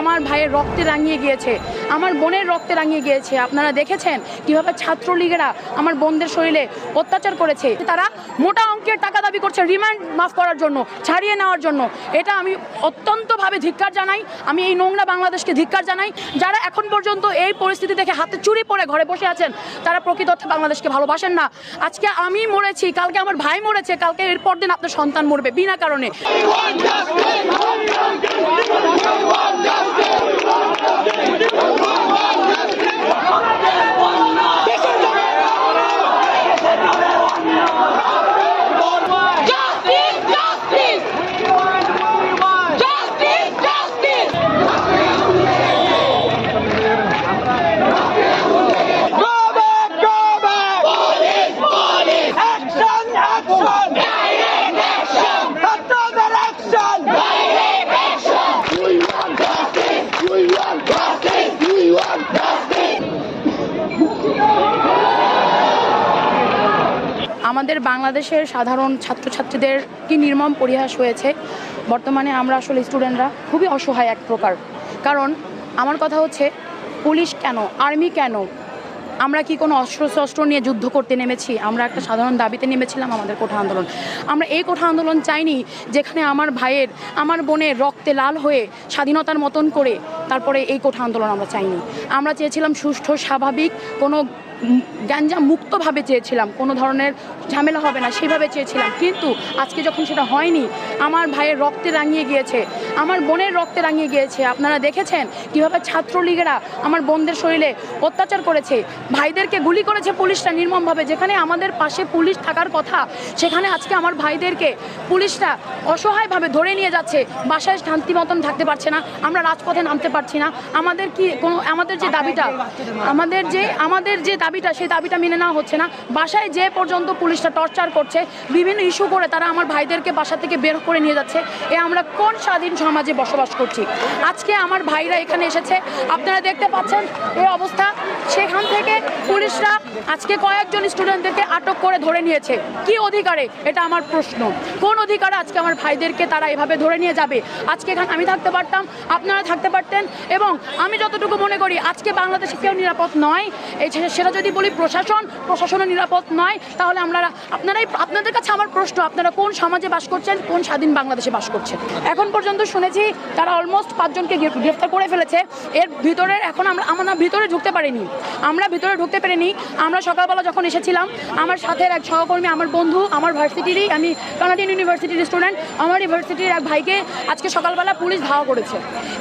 আমার ভাইয়ের রক্তে রাঙিয়ে গিয়েছে, আমার বোনের রক্তে রাঙিয়ে গিয়েছে। আপনারা দেখেছেন কীভাবে ছাত্রলীগেরা আমার বোনদের শরীরে অত্যাচার করেছে। তারা মোটা অঙ্কের টাকা দাবি করছে রিমান্ড মাফ করার জন্য, ছাড়িয়ে নেওয়ার জন্য। এটা আমি অত্যন্তভাবে ধিক্কার জানাই, আমি এই নোংরা বাংলাদেশকে ধিক্কার জানাই। যারা এখন পর্যন্ত এই পরিস্থিতি দেখে হাতে চুরি পরে ঘরে বসে আছেন, তারা প্রকৃত অর্থে বাংলাদেশকে ভালোবাসেন না। আজকে আমি মরেছি, কালকে আমার ভাই মরেছে, কালকে এরপর দিন আপনার সন্তান মরবে, বিনা কারণে। আমাদের বাংলাদেশের সাধারণ ছাত্রছাত্রীদের কি নির্মম পরিহাস হয়েছে? বর্তমানে আমরা আসলে স্টুডেন্টরা খুবই অসহায় এক প্রকার। কারণ আমার কথা হচ্ছে, পুলিশ কেন? আর্মি কেন? আমরা কি কোনো অস্ত্র শস্ত্র নিয়ে যুদ্ধ করতে নেমেছি? আমরা একটা সাধারণ দাবিতে নেমেছিলাম আমাদের কোঠা আন্দোলন। আমরা এই কোঠা আন্দোলন চাইনি যেখানে আমার ভাইয়ের, আমার বোনের রক্তে লাল হয়ে স্বাধীনতার মতন করে তারপরে এই কোঠা আন্দোলন আমরা চাইনি। আমরা চেয়েছিলাম সুষ্ঠু স্বাভাবিক কোনো উম, গ্যাঞ্জাম মুক্তভাবে চেয়েছিলাম কোনো ধরনের ঝামেলা হবে না সেভাবে চেয়েছিলাম। কিন্তু আজকে যখন সেটা হয়নি আমার ভাইয়ের রক্তে রাঙিয়ে গিয়েছে আমার বোনের রক্তে রাঙিয়ে গিয়েছে আপনারা দেখেছেন কীভাবে ছাত্রলীগেরা আমার বোনদের শরীরে অত্যাচার করেছে ভাইদেরকে গুলি করেছে পুলিশরা নির্মমভাবে যেখানে আমাদের পাশে পুলিশ থাকার কথা সেখানে আজকে আমার ভাইদেরকে পুলিশরা অসহায়ভাবে ধরে নিয়ে যাচ্ছে বাসায় শান্তি মতন থাকতে পারছে না আমরা রাজপথে নামতে পারছি না। আমাদের কি কোনো, আমাদের যে দাবিটা, আমাদের যে আমাদের যে দাবিটা, সেই দাবিটা মেনে নেওয়া হচ্ছে না। বাসায় যে পর্যন্ত পুলিশটা টর্চার করছে, বিভিন্ন ইস্যু করে তারা আমার ভাইদেরকে বাসা থেকে বের করে নিয়ে যাচ্ছে। এ আমরা কোন স্বাধীন সমাজে বসবাস করছি? আজকে আমার ভাইরা এখানে এসেছে। আপনারা দেখতে পাচ্ছেন এই অবস্থা। সেখান থেকে পুলিশরা আজকে কয়েকজন স্টুডেন্টদেরকে আটক করে ধরে নিয়েছে। কি অধিকারে? এটা আমার প্রশ্ন। কোন অধিকারে আজকে আমার ভাইদেরকে তারা এভাবে ধরে নিয়ে যাবে? আজকে এখানে আমি থাকতে পারতাম, আপনারা থাকতে পারতেন এবং আমি যতটুকু মনে করি, আজকে বাংলাদেশে কেউ নিরাপদ নয়। এই সেটা যদি বলি প্রশাসন, প্রশাসনও নিরাপদ নয়। তাহলে আমরা আপনারাই, আপনাদের কাছে আমার প্রশ্ন, আপনারা কোন সমাজে বাস করছেন, কোন স্বাধীন বাংলাদেশে বাস করছেন? এখন পর্যন্ত শুনেছি তারা অলমোস্ট পাঁচজনকে গ্রেফতার করে ফেলেছে। এর ভিতরে এখন আমরা আমরা ভিতরে ঢুকতে পারিনি। আমরা ভিতরে ঢুকতে পারিনি। আমরা সকালবেলা যখন এসেছিলাম, আমার সাথে এক সহকর্মী, আমার বন্ধু, আমার ভার্সিটিরই, আমি কানাডিয়ান ইউনিভার্সিটির স্টুডেন্ট, আমার ইউনিভার্সিটির এক ভাইকে আজকে সকালবেলা পুলিশ ধাওয়া করেছে।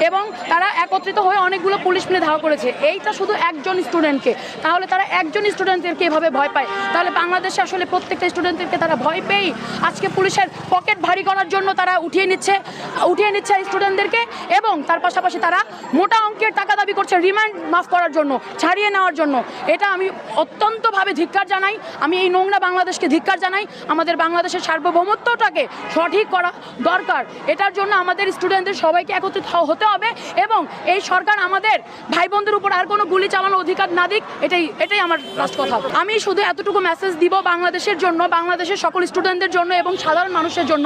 এবং তারা একত্রিত হয়ে অনেকগুলো পুলিশ মিলে ধাওয়া করেছে। এইটা শুধু একজন স্টুডেন্টকে। তাহলে তারা একজন স্টুডেন্টদেরকে এভাবে ভয় পায়। তাহলে বাংলাদেশে আসলে প্রত্যেকটা স্টুডেন্টদেরকে তারা ভয় পেয়েই আজকে পুলিশের পকেট ভারী করার জন্য তারা উঠিয়ে নিচ্ছে উঠিয়ে নিচ্ছে স্টুডেন্টদেরকে এবং তার পাশাপাশি তারা মোটা অঙ্কের টাকা দাবি করছে রিমান্ড মাফ করার জন্য, ছাড়িয়ে নেওয়ার জন্য। এটা আমি অত্যন্তভাবে ধিক্কার জানাই। আমি এই নোংরা বাংলাদেশকে ধিক্কার জানাই। আমাদের বাংলাদেশের সার্বভৌমত্বটাকে সঠিক করা দরকার। এটার জন্য আমাদের স্টুডেন্টদের সবাইকে একত্রিত হতে হবে এবং এই সরকার আমাদের ভাই বোনদের উপর আর কোনো গুলি চালানোর অধিকার না দিক, এটাই এটাই আমার লাস্ট কথা। আমি শুধু এতটুকু মেসেজ দিব বাংলাদেশের জন্য, বাংলাদেশের সকল স্টুডেন্টদের জন্য এবং সাধারণ মানুষের জন্য,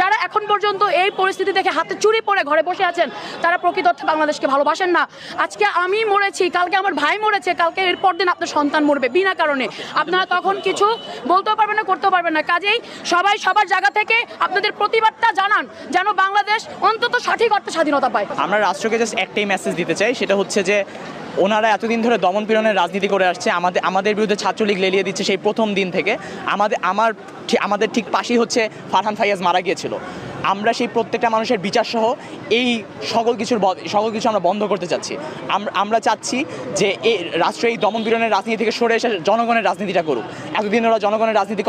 যারা এখন পর্যন্ত এই পরিস্থিতি দেখে হাতে চুরি পরে ঘরে বসে আছেন, তারা প্রকৃত অর্থে বাংলাদেশকে ভালোবাসেন না। আজকে আমি মরেছি, কালকে আমার ভাই মরেছে, কালকে এরপর দিন আপনার সন্তান মরবে, বিনা কারণে। আপনারা তখন কিছু বলতেও পারবেন না, করতেও পারবেন না। কাজেই সবাই সবার জায়গা থেকে আপনাদের প্রতিবাদটা জানান, যেন বাংলাদেশ অন্তত সঠিক অর্থে স্বাধীনতা পায়। আমরা রাষ্ট্রকে জাস্ট একটাই মেসেজ দিতে চাই, সেটা হচ্ছে যে ওনারা এতদিন ধরে দমন পীড়নের রাজনীতি করে আসছে, আমাদের আমাদের বিরুদ্ধে ছাত্রলীগ লেলিয়ে দিচ্ছে সেই প্রথম দিন থেকে। আমাদের, আমার আমাদের ঠিক পাশেই হচ্ছে ফারহান ফাইয়াজ মারা গিয়েছিল। আমরা সেই প্রত্যেকটা মানুষের বিচার সহ এই সকল কিছুর সকল কিছু আমরা বন্ধ করতে চাচ্ছি। আমরা আমরা চাচ্ছি যে এই রাষ্ট্র এই দমন পীড়নের রাজনীতি থেকে সরে এসে জনগণের রাজনীতিটা করুক। এতদিন ওরা জনগণের রাজনীতি